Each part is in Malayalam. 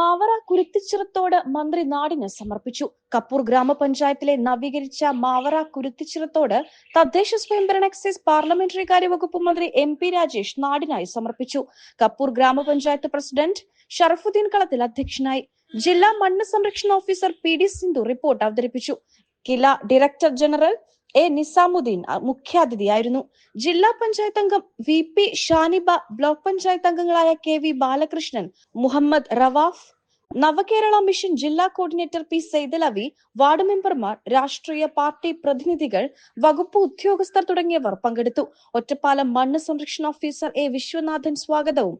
മാവറ കുരുത്തിച്ചിറത്തോട് മന്ത്രി നാടിന് സമർപ്പിച്ചു. കപ്പൂർ ഗ്രാമപഞ്ചായത്തിലെ നവീകരിച്ച മാവറ കുരുത്തിച്ചിറത്തോട് തദ്ദേശ സ്വയംഭരണ എക്സൈസ് പാർലമെന്ററി കാര്യവകുപ്പ് മന്ത്രി എം പി രാജേഷ് നാടിനായി സമർപ്പിച്ചു. കപ്പൂർ ഗ്രാമപഞ്ചായത്ത് പ്രസിഡന്റ് ഷറഫുദ്ദീൻ കളത്തിൽ അധ്യക്ഷനായി ജില്ലാ മണ്ണ് സംരക്ഷണ officer P D Sindhu report അവതരിപ്പിച്ചു. KILA director general A Nizamuddin മുഖ്യാതിഥിയായിരുന്നു ജില്ലാ പഞ്ചായത്ത് അംഗം V P Shaniba block panchayat അംഗങ്ങളായ K V Balakrishnan Muhammad Rawaf Navakerala mission ജില്ലാ കോർഡിനേറ്റർ പി സൈദലവി വാർഡ് മെമ്പർമാർ രാഷ്ട്രീയ പാർട്ടി പ്രതിനിധികൾ വകുപ്പ് ഉദ്യോഗസ്ഥർ തുടങ്ങിയവർ പങ്കെടുത്തു. ഒറ്റപ്പാലം മണ്ണ് സംരക്ഷണ ഓഫീസർ എ വിശ്വനാഥൻ സ്വാഗതവും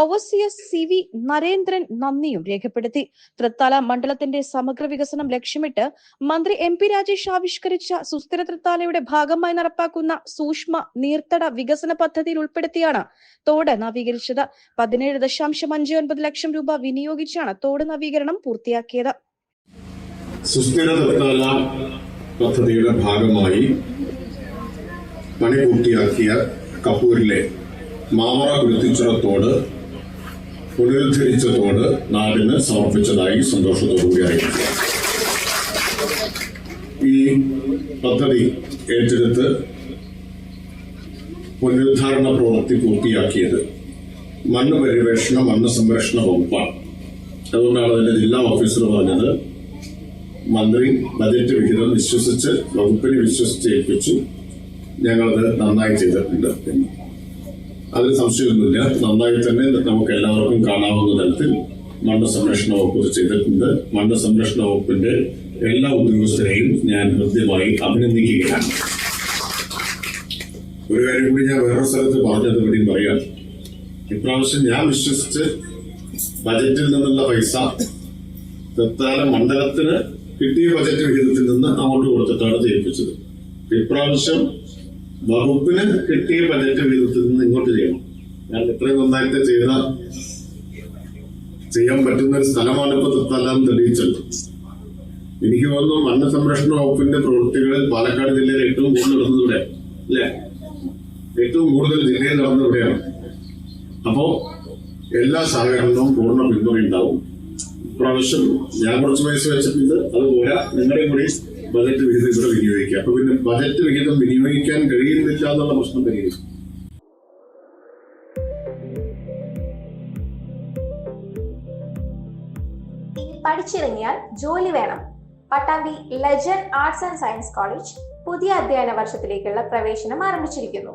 ഓവർസിയർ സി വി നരേന്ദ്രൻ നന്ദിയും രേഖപ്പെടുത്തി. തൃത്താല മണ്ഡലത്തിന്റെ സമഗ്ര വികസനം ലക്ഷ്യമിട്ട് മന്ത്രി എം പി രാജേഷ് ആവിഷ്കരിച്ച സുസ്ഥിര തൃത്താലയുടെ ഭാഗമായി നടപ്പാക്കുന്ന സൂക്ഷ്മ നീർത്തട വികസന പദ്ധതിയിൽ ഉൾപ്പെടുത്തിയാണ് തോട് നവീകരിച്ചത്. പതിനേഴ് ദശാംശം അഞ്ച് ഒൻപത് ലക്ഷം രൂപ വിനിയോഗിച്ചാണ് തോട് നവീകരണം പൂർത്തിയാക്കിയത്. സുസ്ഥിര തൃത്താല പദ്ധതിയുടെ ഭാഗമായി പണി പൂർത്തിയാക്കിയ കപ്പൂരിലെ മാമറ കുരുത്തിച്ചുറത്തോട് പുനരുദ്ധരിച്ച തോട് നാടിന് സമർപ്പിച്ചതായി സന്തോഷത്തോടുകൂടി അറിയിക്കുക ഈ പദ്ധതി ഏറ്റെടുത്ത് പുനരുദ്ധാരണ പ്രവൃത്തി പൂർത്തിയാക്കിയത് മണ്ണ് പരിവേഷണ മണ്ണ് സംരക്ഷണ വകുപ്പാണ്. അതുകൊണ്ടാണ് അതിന്റെ ജില്ലാ ഓഫീസർ പറഞ്ഞത് മന്ത്രി ബജറ്റ് വിഹിതം വിശ്വസിച്ച് വകുപ്പിനെ വിശ്വസിച്ച് ഏൽപ്പിച്ചു ഞങ്ങളത് നന്നായി ചെയ്തിട്ടുണ്ട് എന്ന്. അതിൽ സംശയമൊന്നുമില്ല. നന്നായി തന്നെ നമുക്ക് എല്ലാവർക്കും കാണാവുന്ന തരത്തിൽ മണ്ണ് സംരക്ഷണ വകുപ്പ് ചെയ്തിട്ടുണ്ട്. മണ്ണ് സംരക്ഷണ വകുപ്പിന്റെ എല്ലാ ഉദ്യോഗസ്ഥരെയും ഞാൻ ഹൃദ്യമായി അഭിനന്ദിക്കുകയാണ്. ഒരു കാര്യം കൂടി ഞാൻ വേറെ സ്ഥലത്ത് പറഞ്ഞത് പറ്റിയും പറയാം. ഇപ്രാവശ്യം ഞാൻ വിശ്വസിച്ച് ബജറ്റിൽ നിന്നുള്ള പൈസ തത്താല മണ്ഡലത്തിന് കിട്ടിയ ബജറ്റ് വിഹിതത്തിൽ നിന്ന് അങ്ങോട്ട് കൊടുത്തിട്ടാണ് ചെയ്യിപ്പിച്ചത് ഇപ്രാവശ്യം വകുപ്പിന് കിട്ടിയ ബജറ്റ് വിഹിതത്തിൽ നിന്ന് ഇങ്ങോട്ട് ചെയ്യണം. ഞാൻ ഇത്രയും നന്നായിട്ട് ചെയ്ത ചെയ്യാൻ പറ്റുന്ന ഒരു സ്ഥലമാണ് ഇപ്പൊ തൃത്താല തെളിയിച്ചത്. എനിക്ക് തോന്നുന്നു മണ്ണ് സംരക്ഷണ വകുപ്പിന്റെ പ്രവൃത്തികൾ പാലക്കാട് ജില്ലയിൽ ഏറ്റവും കൂടുതൽ നടന്നത് ഇവിടെ അല്ലേ? ഏറ്റവും കൂടുതൽ ജില്ലയിൽ നടന്നത് ഇവിടെയാണ്. അപ്പോ എല്ലാ സഹകരണവും പൂർണ പിന്തുണ ഉണ്ടാവും ഇപ്രാവശ്യം ഞാൻ കുറച്ച് പൈസ വെച്ചിട്ടുണ്ട്. അതുപോലെ നിങ്ങളുടെയും കൂടി ബജറ്റ് വിഹിതം ഇവിടെ വിനിയോഗിക്കുക അപ്പൊ പിന്നെ ബജറ്റ് വിഹിതം വിനിയോഗിക്കാൻ കഴിയുന്നില്ല എന്നുള്ള പ്രശ്നം പരിഹരിക്കും പഠിച്ചിറങ്ങിയാൽ ജോലി വേണം. Pattambi legend arts and science college പുതിയ അധ്യയന വർഷത്തിലേക്കുള്ള പ്രവേശനം ആരംഭിച്ചിരിക്കുന്നു.